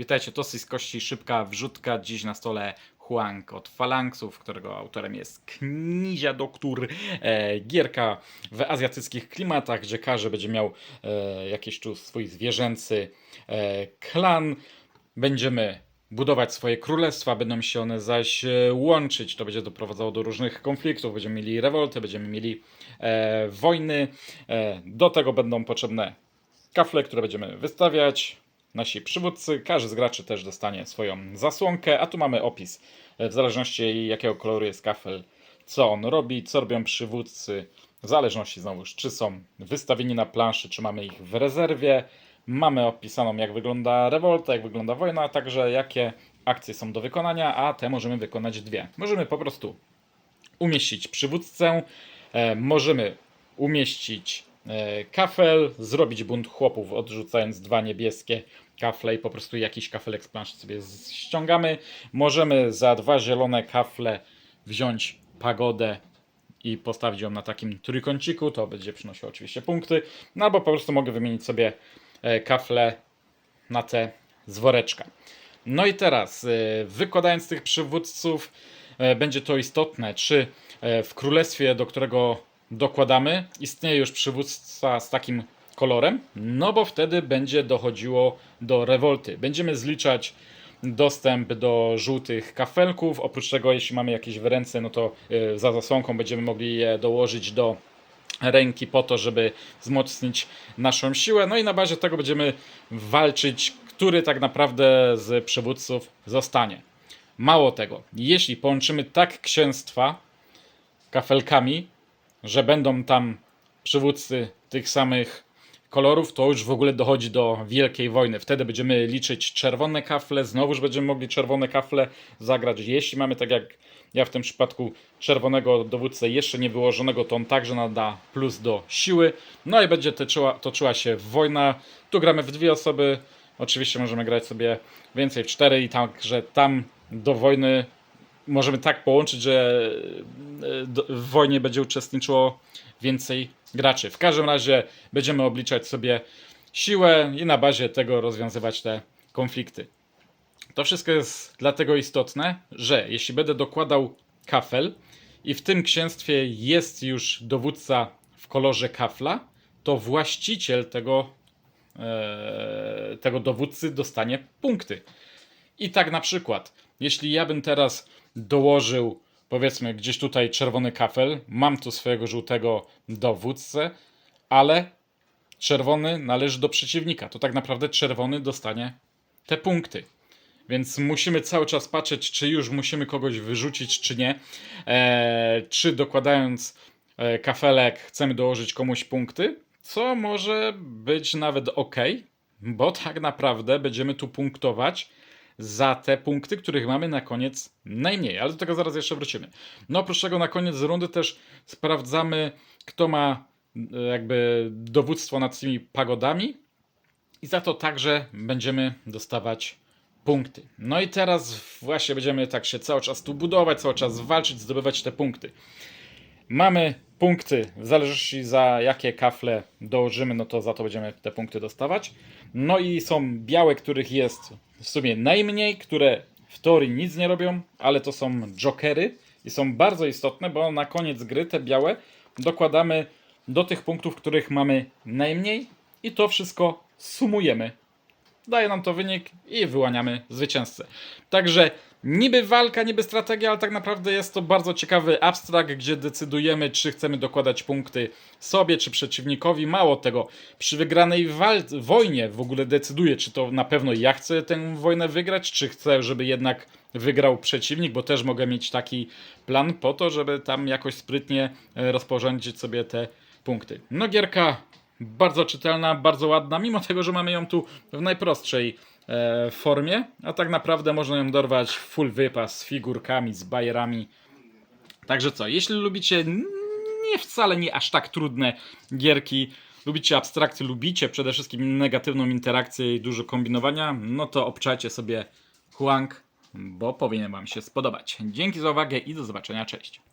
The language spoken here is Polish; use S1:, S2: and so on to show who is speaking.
S1: Witajcie, to z kości szybka wrzutka. Dziś na stole Huang od Falanksów, którego autorem jest Knizia Doktor. E, gierka w azjatyckich klimatach, gdzie każdy będzie miał e, jakiś tu swój zwierzęcy e, klan. Będziemy budować swoje królestwa, będą się one zaś e, łączyć. To będzie doprowadzało do różnych konfliktów. Będziemy mieli rewolty, będziemy mieli e, wojny. E, do tego będą potrzebne kafle, które będziemy wystawiać. Nasi przywódcy, każdy z graczy też dostanie swoją zasłonkę, a tu mamy opis. W zależności jakiego koloru jest kafel, co on robi, co robią przywódcy, w zależności znowuż, czy są wystawieni na planszy, czy mamy ich w rezerwie. Mamy opisaną, jak wygląda rewolta, jak wygląda wojna, a także jakie akcje są do wykonania, a te możemy wykonać dwie. Możemy po prostu umieścić przywódcę, e, możemy umieścić kafel, zrobić bunt chłopów, odrzucając dwa niebieskie kafle i po prostu jakiś kafelek z planszy sobie ściągamy. Możemy za dwa zielone kafle wziąć pagodę i postawić ją na takim trójkąciku, to będzie przynosiło oczywiście punkty, no albo po prostu mogę wymienić sobie e, kafle na te z woreczka. No i teraz, e, wykładając tych przywódców, e, będzie to istotne, czy e, w królestwie, do którego dokładamy, istnieje już przywódca z takim kolorem, no bo wtedy będzie dochodziło do rewolty. Będziemy zliczać dostęp do żółtych kafelków. Oprócz tego, jeśli mamy jakieś w ręce, no to e, za zasłonką będziemy mogli je dołożyć do ręki po to, żeby wzmocnić naszą siłę. No i na bazie tego będziemy walczyć, który tak naprawdę z przywódców zostanie. Mało tego, jeśli połączymy tak księstwa kafelkami, że będą tam przywódcy tych samych kolorów, to już w ogóle dochodzi do wielkiej wojny. Wtedy będziemy liczyć czerwone kafle, znowuż będziemy mogli czerwone kafle zagrać. Jeśli mamy tak jak ja w tym przypadku czerwonego dowódcę jeszcze nie wyłożonego, to on także nada plus do siły. No i będzie toczyła, toczyła się wojna. Tu gramy w dwie osoby. Oczywiście możemy grać sobie więcej w cztery i także tam do wojny możemy tak połączyć, że e, w wojnie będzie uczestniczyło więcej graczy. W każdym razie będziemy obliczać sobie siłę i na bazie tego rozwiązywać te konflikty. To wszystko jest dlatego istotne, że jeśli będę dokładał kafel i w tym księstwie jest już dowódca w kolorze kafla, to właściciel tego, e, tego dowódcy dostanie punkty. I tak na przykład, jeśli ja bym teraz dołożył, powiedzmy, gdzieś tutaj czerwony kafel, mam tu swojego żółtego dowódcę, ale czerwony należy do przeciwnika, to tak naprawdę czerwony dostanie te punkty. Więc musimy cały czas patrzeć, czy już musimy kogoś wyrzucić, czy nie. Eee, czy dokładając e, kafelek chcemy dołożyć komuś punkty, co może być nawet ok, bo tak naprawdę będziemy tu punktować za te punkty, których mamy na koniec najmniej, ale do tego zaraz jeszcze wrócimy. No oprócz tego na koniec rundy też sprawdzamy, kto ma e, jakby dowództwo nad tymi pagodami i za to także będziemy dostawać punkty. No i teraz właśnie będziemy tak się cały czas tu budować, cały czas walczyć, zdobywać te punkty. Mamy punkty, w zależności za jakie kafle dołożymy, no to za to będziemy te punkty dostawać. No i są białe, których jest w sumie najmniej, które w teorii nic nie robią, ale to są jokery i są bardzo istotne, bo na koniec gry te białe dokładamy do tych punktów, których mamy najmniej i to wszystko sumujemy daje nam to wynik i wyłaniamy zwycięzcę. Także niby walka, niby strategia, ale tak naprawdę jest to bardzo ciekawy abstrakt, gdzie decydujemy, czy chcemy dokładać punkty sobie, czy przeciwnikowi. Mało tego, przy wygranej wojnie w ogóle decyduję, czy to na pewno ja chcę tę wojnę wygrać, czy chcę, żeby jednak wygrał przeciwnik, bo też mogę mieć taki plan po to, żeby tam jakoś sprytnie e, rozporządzić sobie te punkty. No gierka bardzo czytelna, bardzo ładna, mimo tego, że mamy ją tu w najprostszej e, formie, a tak naprawdę można ją dorwać w full wypas z figurkami, z bajerami. Także co, jeśli lubicie nie wcale nie aż tak trudne gierki, lubicie abstrakcje, lubicie przede wszystkim negatywną interakcję i dużo kombinowania, no to obczajcie sobie Huang, bo powinien Wam się spodobać. Dzięki za uwagę i do zobaczenia, cześć.